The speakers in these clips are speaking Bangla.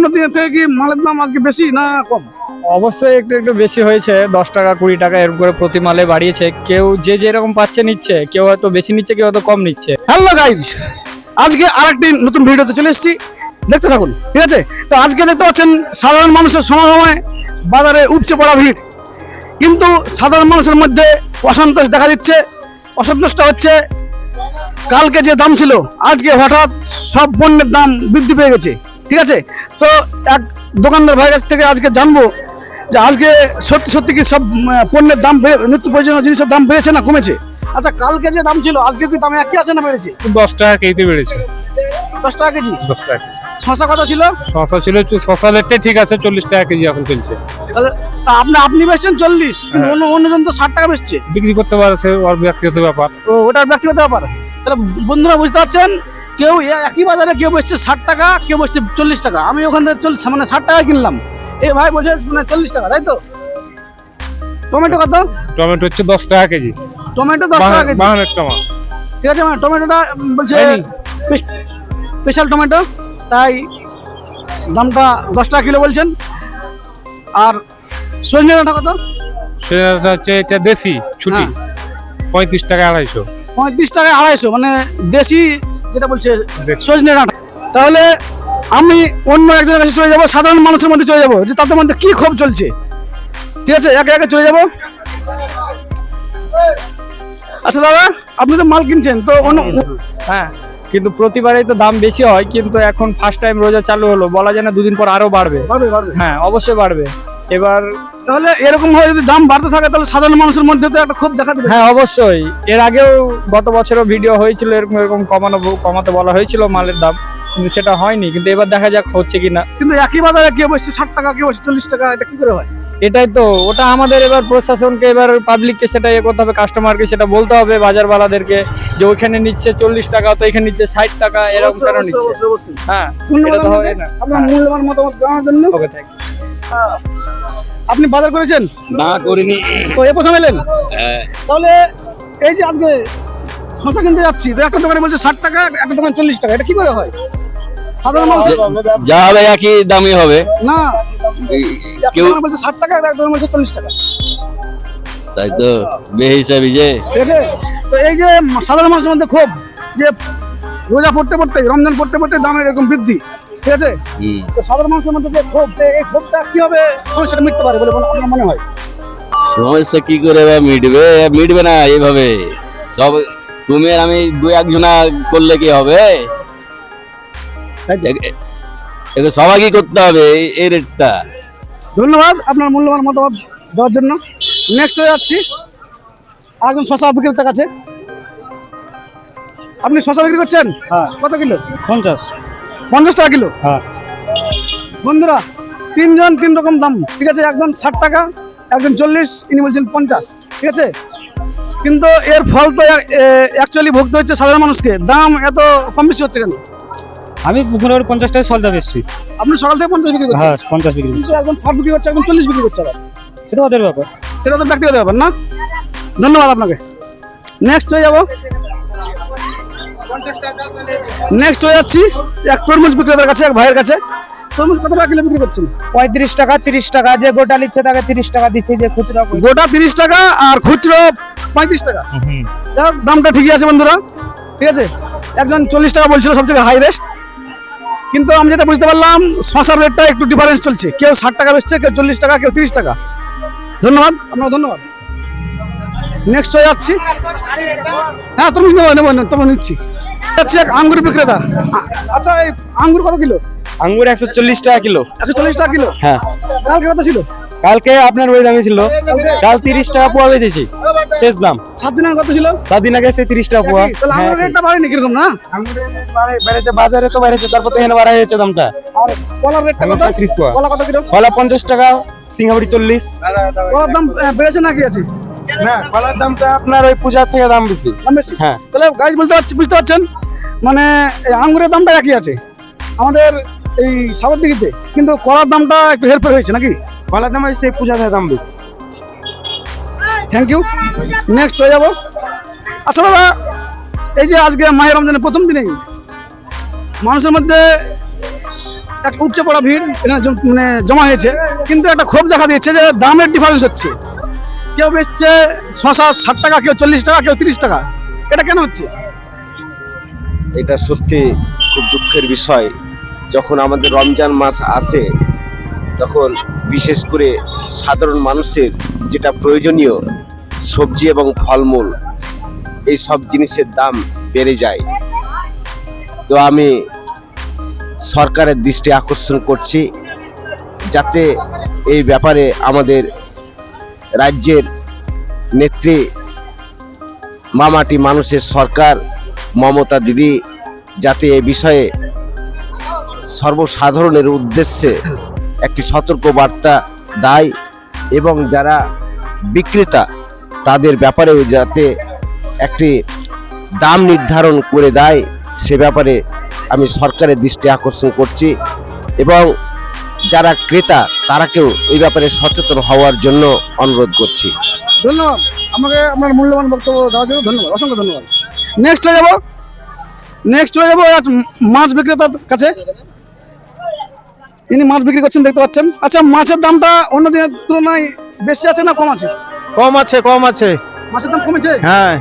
অন্যান্য দিনের থেকে কি মালের দাম আজকে বেশি না কম? অবশ্যই একটু একটু বেশি হয়েছে দশ টাকা কুড়ি টাকা এরকম করে প্রতি মালে বাড়িয়েছে। কেউ যে যেরকম পাচ্ছে নিচ্ছে কেউ হয়তো বেশি নিচ্ছে কেউ হয়তো কম নিচ্ছে। হ্যালো গাইজ আজকে আরেকটি নতুন ভিডিওতে চলে এসেছি। দেখতে থাকুন ঠিক আছে? তো আজকে দেখতে পাচ্ছেন সাধারণ মানুষের সমাগমে বাজারে উপচে পড়া ভিড়। কিন্তু সাধারণ মানুষের মধ্যে অসন্তোষ দেখা দিচ্ছে। অসন্তোষটা হচ্ছে। কালকে যে দাম ছিল আজকে হঠাৎ সব পণ্যের দাম বৃদ্ধি পেয়ে গেছে ঠিক আছে? তো এক দোকানদার ভাইয়ের কাছ থেকে আজকে জানব যে আজকে সত্যি সত্যি কি সব পণ্যের দাম নিত্য প্রয়োজনীয় জিনিসের দাম বেড়েছে না কমেছে? আচ্ছা কালকে যে দাম ছিল আজকে কি দাম একই আছে না বেড়েছে? দশ টাকা কেজিতে বেড়েছে। দশ টাকা কেজি? দশ টাকা শশা কত ছিল? শশা ছিল শশা রেটটা ঠিক আছে চল্লিশ টাকা কেজি এখন চলছে। আপনি আপনি বেচছেন চল্লিশ অন্য অন্যজন তো ষাট টাকা বেচছে। বিক্রি করতে পারে সে ওর ব্যক্তিগত ব্যাপার। তো ওটার ব্যক্তিগত ব্যাপার। তাহলে বন্ধুরা বুঝতে পারছেন? কেউ একই বাজারে কেউ বেচছে ষাট টাকা কেউ বেচছে চল্লিশ টাকা। আমি ওখান থেকে চল্লিশ মানে ষাট টাকা কিনলাম। এই ভাই বলছে মানে চল্লিশ টাকা তাই তো? টমেটো কত? টমেটো হচ্ছে দশ টাকা কেজি। টমেটো দশ টাকা কেজি। টমা ঠিক আছে মানে টমেটোটা বলছে স্পেশাল টমেটো তাই দামটা দশ টাকা কিলো বলছেন। আর সজনে ডাঁটা কত? সেটা হচ্ছে এটা দেশি ছুটি। হ্যাঁ। পঁয়ত্রিশ টাকা আড়াইশো। পঁয়ত্রিশ টাকা আড়াইশো মানে দেশি যেটা বলছে দেশি। সজনে ডাঁটা। তাহলে আমি অন্য একজনের কাছে চলে যাব সাধারণ মানুষের মধ্যে চলে যাব যে তাদের মধ্যে কি ক্ষোভ চলছে। ঠিক আছে একে একে চলে যাব। আচ্ছা দাদা আপনি তো মাল কিনছেন তো অন্য হ্যাঁ কিন্তু প্রতিবারেই তো দাম বেশি হয় কিন্তু এখন ফার্স্ট টাইম রোজা চালু হলো বলা যায় না দুদিন পর আরও বাড়বে। হ্যাঁ অবশ্যই বাড়বে। এবার তাহলে এরকম ভাবে যদি দাম বাড়তে থাকে তাহলে সাধারণ মানুষের মধ্যে তো একটা ক্ষোভ দেখা দেবে। হ্যাঁ অবশ্যই। এর আগেও গত বছরও ভিডিও হয়েছিল এরকম এরকম কমানো কমাতে বলা হয়েছিল মালের দাম কিন্তু সেটা হয়নি। কিন্তু এবার দেখা যাক হচ্ছে কিনা। কিন্তু একই বাজারে কেউ বসছে ষাট টাকা কেউ বসছে চল্লিশ টাকা এটা কি করে হয়? এটাই তো ওটা আমাদের এবার প্রশাসনকে এবার পাবলিককে সেটা ইয়ে করতে হবে কাস্টমারকে সেটা বলতে হবে বাজারওয়ালাদেরকে যে ওইখানে নিচ্ছে চল্লিশ টাকা তো এখানে নিচ্ছে ষাট টাকা এরকম কেন নিচ্ছে। হ্যাঁ। হয় মূল্যবান মতামত জানার জন্য। ওকে থ্যাংক আপনি বাজার করেছেন? না করিনি। তো এ প্রথম এলেন? তাহলে এই যে আজকে শশা কিনতে যাচ্ছি তো একটা দোকানে বলছে ষাট টাকা একটা দোকানে চল্লিশ টাকা এটা কি করে হয়? সাধারণ মানুষ যা হবে একই দামই হবে। না। কেউ বলছে ষাট টাকা একটা দোকানে বলছে চল্লিশ টাকা। তাই তো বে হিসাবে যে তো এই যে সাধারণ মানুষের মধ্যে ক্ষোভ যে রোজা পড়তে পড়তে রমজান পড়তে পড়তে দামের এরকম বৃদ্ধি। ঠিক আছে? তো সাধারণ মানুষের মধ্যে যে ক্ষোভ এই ক্ষোভটা কীভাবে সমস্যাটা মিটতে পারে বলে আপনার মনে হয়? সমস্যা কি করে বা মিটবে? মিটবে না এইভাবে। সব তুমি আর আমি দু একজনা করলে কি হবে? সবাইকে করতে হবে এই- এই রেটটা? ধন্যবাদ আপনার মূল্যবান মতামত দেওয়ার জন্য। নেক্সট হয়ে যাচ্ছি। আরেকজন শশা বিক্রেতার কাছে। আপনি শশা বিক্রি করছেন? হ্যাঁ। কত কিলো? পঞ্চাশ। পঞ্চাশ টাকা কিলো? হ্যাঁ। বন্ধুরা তিনজন তিন রকম দাম। ঠিক আছে একজন ষাট টাকা একজন চল্লিশ ইনি বলছেন পঞ্চাশ। ঠিক আছে? কিন্তু এর ফল তো অ্যাকচুয়ালি ভুগতে হচ্ছে সাধারণ মানুষকে। দাম এত কম বেশি হচ্ছে কেন? আমি পুকুরের পঞ্চাশ টাকা সলটা বেশি আপনি সকাল থেকে পঞ্চাশ বিক্রি করছেন? হ্যাঁ পঞ্চাশ বিক্রি কিন্তু একজন ষাট বিক্রি করছে একজন চল্লিশ বিক্রি করছে আবার। সেটা ওদের ব্যাপার। সেটা তো ব্যক্তিগত ব্যাপার না? ধন্যবাদ আপনাকে। নেক্সট হয়ে যাব। নেক্সট হয়ে যাচ্ছি। এক তরমুজ বিক্রেতার কাছে এক ভাইয়ের কাছে। তরমুজ কত টাকা কিলো বিক্রি করছেন? পঁয়ত্রিশ টাকা তিরিশ টাকা যে গোটা নিচ্ছে তাকে তিরিশ টাকা দিচ্ছে যে খুচরা গোটা তিরিশ টাকা আর খুচরো পঁয়ত্রিশ টাকা। দামটা ঠিকই আছে বন্ধুরা। ঠিক আছে? একজন চল্লিশ টাকা বলছিল সব থেকে হাই রেস্ট কিন্তু আমি যেটা বুঝতে পারলাম শশার রেটটা একটু ডিফারেন্স চলছে। কেউ ষাট টাকা বেচছে কেউ চল্লিশ টাকা কেউ তিরিশ টাকা। ধন্যবাদ আপনার ধন্যবাদ। নেক্সট হয়ে যাচ্ছি। হ্যাঁ তুমি নেব নেব নেব, তোমার নিচ্ছি। যাচ্ছি এক আঙ্গুর বিক্রেতা। আচ্ছা এই আঙ্গুর কত কিলো? আঙ্গুর একশো চল্লিশ টাকা কিলো। একশো চল্লিশ টাকা কিলো? হ্যাঁ। কালকে কত ছিল? কালকে আপনার ওই দামে ছিল। কাল তিরিশ টাকা পোয়া বেচেছি। শেষ দাম। সাত দিন আগে কত ছিল? সাত দিন আগে সে তিরিশ টাকা পোয়া। রেটটা বাড়েনি কীরকম না? বেড়েছে বাজারে তো বেড়েছে তারপর তো এখানে বাড়া হয়েছে দামটা। কলার রেটটা কত? পঁয়ত্রিশ টাকা। কলা কত কিলো? কলা পঞ্চাশ টাকা সিঙ্গাপুরি চল্লিশ। কলার দাম বেড়েছে নাকি আছে না কলার দামটা আপনার ওই পূজার থেকে দাম বেশি। হ্যাঁ। তাহলে গাছ বলতে পারছি বুঝতে পারছেন? মানে এই আঙ্গুরের দামটা একই আছে। আমাদের এই সাগর দিঘিতে কিন্তু কলার দামটা একটু হেরফের হয়েছে নাকি? কলার দাম হয়েছে পূজা থেকে দাম বেশি থ্যাংক ইউ নেক্সট হয়ে যাব। আচ্ছা দাদা এই যে আজকে মাহের রমজানের প্রথম দিনেই মানুষের মধ্যে এক উপচে পড়া ভিড় এখানে মানে জমা হয়েছে। কিন্তু একটা ক্ষোভ দেখা দিয়েছে যে দামের ডিফারেন্স হচ্ছে। কেউ বেচছে শশা ষাট টাকা কেউ চল্লিশ টাকা কেউ তিরিশ টাকা। এটা কেন হচ্ছে? এটা সত্যি খুব দুঃখের বিষয়। যখন আমাদের রমজান মাস আসে, তখন বিশেষ করে সাধারণ মানুষের যেটা প্রয়োজনীয়, সবজি এবং ফলমূল, এই সব জিনিসের দাম বেড়ে যায়। তো আমি সরকারের দৃষ্টি আকর্ষণ করছি, যাতে এই ব্যাপারে আমাদের রাজ্যের নেত্রী মামাটি মানুষের সরকার মমতা দিদি যাতে এ বিষয়ে সর্বসাধারণের উদ্দেশ্যে একটি সতর্ক বার্তা দেয় এবং যারা বিক্রেতা, তাদের ব্যাপারেও যাতে একটি দাম নির্ধারণ করে দেয়, সে ব্যাপারে আমি সরকারের দৃষ্টি আকর্ষণ করছি এবং যারা ক্রেতা, তারাকেও এই ব্যাপারে সচেতন হওয়ার জন্য অনুরোধ করছি। ধন্যবাদ। আমাকে আপনার মূল্যবান বক্তব্য দেওয়ার জন্য ধন্যবাদ। অসংখ্য ধন্যবাদ। নেক্সট হয়ে যাব। নেক্সট হয়ে যাব মাছ বিক্রেতার কাছে। ইনি মাছ বিক্রি করছেন দেখতে পাচ্ছেন। আচ্ছা মাছের দামটা অন্য দিনের তুলনায় বেশি আছে না কম আছে? কম আছে কম আছে। মাছের দাম কমেছে? হ্যাঁ।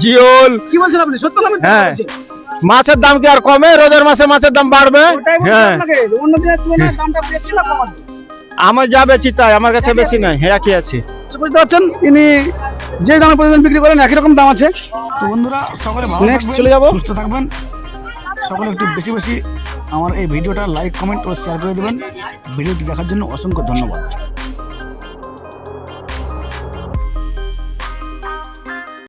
জিওল। কি বলছেন আপনি? সত্য না হ্যাঁ। মাছের দাম কি আর কমে? রোজার মাসে মাছের দাম বাড়বে? হ্যাঁ। আপনাকে অন্য দিনের তুলনায় দামটা বেশি না কম আছে? আমার যা বেশি তাই। আমার কাছে বেশি নাই হ্যাঁ একই আছে। বুঝতে পারছেন? ইনি যে দামে প্রতিদিন বিক্রি করেন একই রকম দাম আছে। তো বন্ধুরা সকলে ভালো নেক্সট চলে যাব। সুস্থ থাকবেন। সকলে একটু বেশি বেশি আমার এই ভিডিওটা লাইক কমেন্ট ও শেয়ার করে দেবেন। ভিডিওটি দেখার জন্য অসংখ্য ধন্যবাদ।